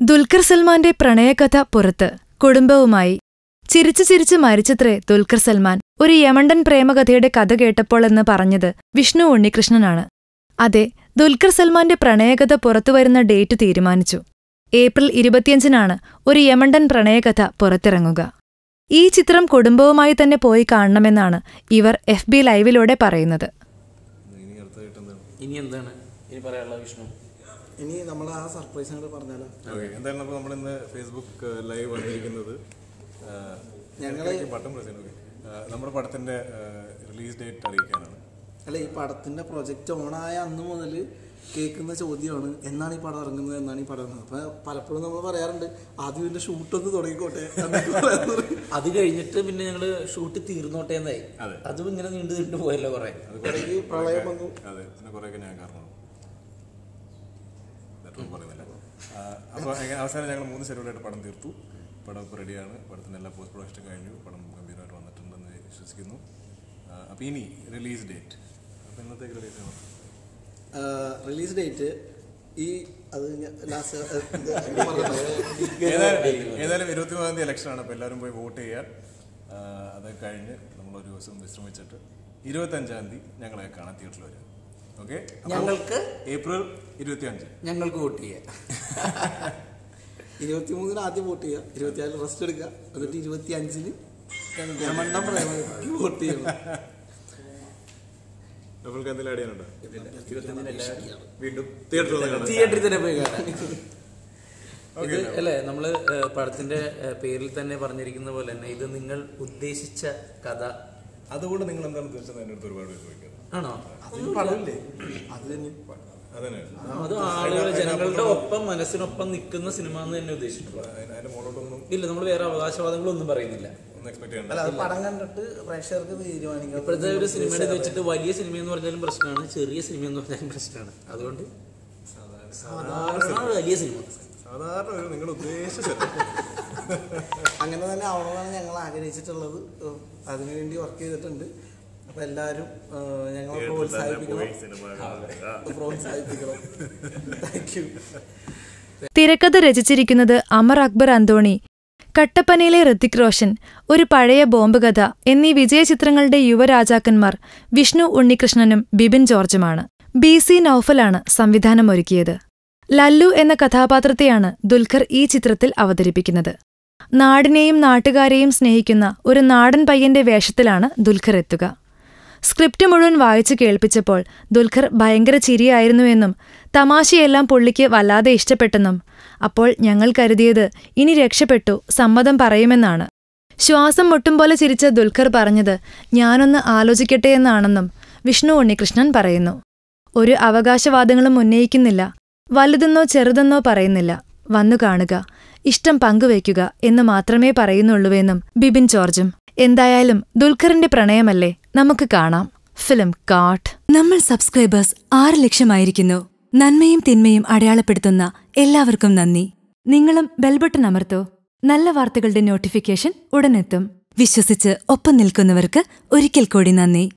ദുൽഖർ സൽമാന്റെ പ്രണയകഥ പുറത്ത്. കുടുംബവുമായി. ചിരിച്ചു ചിരിച്ചു മരിച്ചത്രേ ദുൽഖർ സൽമാൻ. ഒരു യമണ്ടൻ പ്രേമകഥയുടെ കഥ കേട്ടപ്പോൾ എന്ന് പറഞ്ഞത് വിഷ്ണു ഉണ്ണികൃഷ്ണനാണ്. അതെ ദുൽഖർ സൽമാന്റെ പ്രണയകഥ പുറത്തുവരുന്ന ഡേറ്റ് തീരുമാനിച്ചു. ഏപ്രിൽ ഇരുപത്തിയഞ്ചിനാണ് ഒരു യമണ്ടൻ പ്രണയകഥ പുറത്തിറങ്ങുക. ഈ ചിത്രം കുടുംബവുമായി തന്നെ പോയി കാണണമെന്നാണ് ഇവർ എഫ് ബി ലൈവിലൂടെ പറയുന്നത്. ഇനി എന്താണ്? ഇനി പറയാനുള്ള വിഷ്ണു? ഇനി നമ്മൾ ആ സർപ്രൈസ് അങ്ങോട്ട് പറഞ്ഞാലോ? ഓക്കെ എന്തായാലും അപ്പോൾ നമ്മളിന്ന് ഫേസ്ബുക്ക് ലൈവ് വന്നിരിക്കുന്നത് ഞങ്ങൾ ബട്ടൺ പ്രസ് ഓക്കെ നമ്മുടെ പടത്തിന്റെ റിലീസ് ഡേറ്റ് അറിയിക്കാനാണ്. അല്ല ഈ പടത്തിന്റെ പ്രൊജക്റ്റ് ഓണായ അന്ന് മുതൽ കേൾക്കുന്ന ചോദ്യമാണ് എന്നാണ് ഈ പടം ഇറങ്ങുന്നത് എന്നാണ് ഈ പടം ഇറങ്ങുന്നത്? അപ്പൊ പലപ്പോഴും നമ്മൾ പറയാറുണ്ട് ആദ്യം ഇതിന്റെ ഷൂട്ട് ഒന്ന് തുടങ്ങിക്കോട്ടെ. അത് കഴിഞ്ഞിട്ട് പിന്നെ ഞങ്ങൾ ഷൂട്ട് തീർന്നോട്ടെ എന്നായി. അതെ. ഇങ്ങനെ നീണ്ടു നീണ്ടു പോയല്ലോ കുറെ. പ്രളയം വന്നു. അതെ പിന്നെ ഞാൻ കാരണമാണ് നെറ്റ്വർക്ക് പറയുന്നില്ല. അപ്പോൾ അവസാനം ഞങ്ങൾ മൂന്ന് ശരിയായിട്ട് പടം തീർത്തു. പടം ഇപ്പോൾ റെഡിയാണ്. പടത്തിന്റെ എല്ലാ പോസ്റ്റ് പ്രൊഡക്ഷൻ കഴിഞ്ഞു. പടം ഗംഭീരമായിട്ട് വന്നിട്ടുണ്ടെന്ന് വിശ്വസിക്കുന്നു. അപ്പോൾ ഇനി റിലീസ് ഡേറ്റ് അപ്പോൾ ഇന്നത്തേക്ക് റിലീസ് റിലീസ് ഡേറ്റ് ഈ അത് ലാസ്റ്റ് ഏതായാലും ഇരുപത്തി ഇരുപത്തിമൂന്നാം തീയതി ഇലക്ഷൻ ആണ്. അപ്പോൾ എല്ലാവരും പോയി വോട്ട് ചെയ്യാൻ അത് കഴിഞ്ഞ് നമ്മളൊരു ദിവസം വിശ്രമിച്ചിട്ട് ഇരുപത്തഞ്ചാം തീയതി ഞങ്ങളെ കാണാൻ തിയേറ്ററിൽ വരും ഓക്കെ? ഞങ്ങൾക്ക് ഏപ്രിൽ ഇരുപത്തി അഞ്ച് ഞങ്ങൾക്ക് വോട്ട് ചെയ്യാം. ഇരുപത്തി മൂന്നിന് ആദ്യം വോട്ട് ചെയ്യാം. ചെയ്യുക ഇരുപത്തിനാലിന് റെസ്റ്റ് എടുക്കുക. എന്നിട്ട് ഇരുപത്തി അഞ്ചിന് വോട്ട് ചെയ്യണം. നമ്മൾക്ക് എന്തെങ്കിലും ആഡ് ചെയ്യാനുണ്ടോ? വീണ്ടും തിയേറ്ററിൽ വന്ന് തിയേറ്ററിൽ തന്നെ പോയി കാണാം. ഇത് അല്ലേ നമ്മൾ പടത്തിന്റെ പേരിൽ തന്നെ പറഞ്ഞിരിക്കുന്ന പോലെ തന്നെ ഇത് നിങ്ങൾ ഉദ്ദേശിച്ച കഥ അതുകൊണ്ട് നിങ്ങൾ എന്താണ് തീർച്ചയായും എന്റെ അടുത്ത് ഒരുപാട് പേര് ചോദിക്കുന്നത് ആണോ? അതൊരു പടമില്ലേ അത് തന്നെ അതന്നെ. അത് ആളുകൾ ജനങ്ങളുടെ ഒപ്പം മനസ്സിനൊപ്പം നിൽക്കുന്ന സിനിമ എന്ന് തന്നെ ഉദ്ദേശിച്ചിട്ടുള്ളത്. അതിന്റെ ഇല്ല നമ്മൾ വേറെ അവകാശവാദങ്ങളൊന്നും പറയുന്നില്ല. ഒന്നും എക്സ്പെക്ട് ചെയ്യണ്ട അല്ല അത് പടം കണ്ടിട്ട് പ്രേക്ഷകർക്ക് തീരുമാനിക്കാം ഇപ്പോഴത്തെ ഒരു സിനിമയുടെ വെച്ചിട്ട് വലിയ സിനിമ എന്ന് പറഞ്ഞാലും പ്രശ്നമാണ് ചെറിയ സിനിമ എന്ന് പറഞ്ഞാലും പ്രശ്നമാണ്. അതുകൊണ്ട് സാധാരണ വലിയ സിനിമ. സാധാരണ ഒരു നിങ്ങൾ ഉദ്ദേശിച്ച അങ്ങനെ തന്നെ ആവണമെന്നാണ് ഞങ്ങൾ ആഗ്രഹിച്ചിട്ടുള്ളത്. അതിനുവേണ്ടി വർക്ക് ചെയ്തിട്ടുണ്ട്. അപ്പൊ എല്ലാരും ഞങ്ങളെ പ്രോത്സാഹിപ്പിക്കണം. പ്രോത്സാഹിപ്പിക്കണം. താങ്ക് യു തിരക്കഥ രചിച്ചിരിക്കുന്നത് അമർ അക്ബർ അന്തോണി കട്ടപ്പനയിലെ ഋത്തിക് റോഷൻ ഒരു പഴയ ബോംബ് കഥ എന്നീ വിജയചിത്രങ്ങളുടെ യുവരാജാക്കന്മാർ വിഷ്ണു ഉണ്ണികൃഷ്ണനും ബിബിൻ ജോർജുമാണ്. ബി സി നൌഫലാണ് സംവിധാനമൊരുക്കിയത്. ലല്ലു എന്ന കഥാപാത്രത്തെയാണ് ദുൽഖർ ഈ ചിത്രത്തിൽ അവതരിപ്പിക്കുന്നത്. നാടിനെയും നാട്ടുകാരെയും സ്നേഹിക്കുന്ന ഒരു നാടൻ പയ്യന്റെ വേഷത്തിലാണ് ദുൽഖർ എത്തുക. സ്ക്രിപ്റ്റ് മുഴുവൻ വായിച്ചു കേൾപ്പിച്ചപ്പോൾ ദുൽഖർ ഭയങ്കര ചിരിയായിരുന്നുവെന്നും തമാശയെല്ലാം പുള്ളിക്ക് വല്ലാതെ ഇഷ്ടപ്പെട്ടെന്നും അപ്പോൾ ഞങ്ങൾ കരുതിയത് ഇനി രക്ഷപ്പെട്ടു സമ്മതം പറയുമെന്നാണ്. ശ്വാസം മുട്ടും പോലെ ചിരിച്ച ദുൽഖർ പറഞ്ഞത് ഞാനൊന്ന് ആലോചിക്കട്ടെ എന്നാണെന്നും വിഷ്ണു ഉണ്ണികൃഷ്ണൻ പറയുന്നു. ഒരു അവകാശവാദങ്ങളും ഉന്നയിക്കുന്നില്ല വലുതെന്നോ ചെറുതെന്നോ പറയുന്നില്ല. വന്നു കാണുക. ഇഷ്ടം പങ്കുവയ്ക്കുക എന്ന് മാത്രമേ പറയുന്നുള്ളൂവെന്നും ബിബിൻ ജോർജും. എന്തായാലും ദുൽഖറിന്റെ പ്രണയമല്ലേ? നമുക്ക് കാണാം. ഫിലിം കാട്ട് നമ്മൾ സബ്സ്ക്രൈബേഴ്സ് ആറ് ലക്ഷമായിരിക്കുന്നു. നന്മയും തിന്മയും അടയാളപ്പെടുത്തുന്ന എല്ലാവർക്കും നന്ദി. നിങ്ങളും ബെൽബട്ടൺ അമർത്തോ. നല്ല വാർത്തകളുടെ നോട്ടിഫിക്കേഷൻ ഉടനെത്തും. വിശ്വസിച്ച് ഒപ്പം നിൽക്കുന്നവർക്ക് ഒരിക്കൽ കൂടി നന്ദി.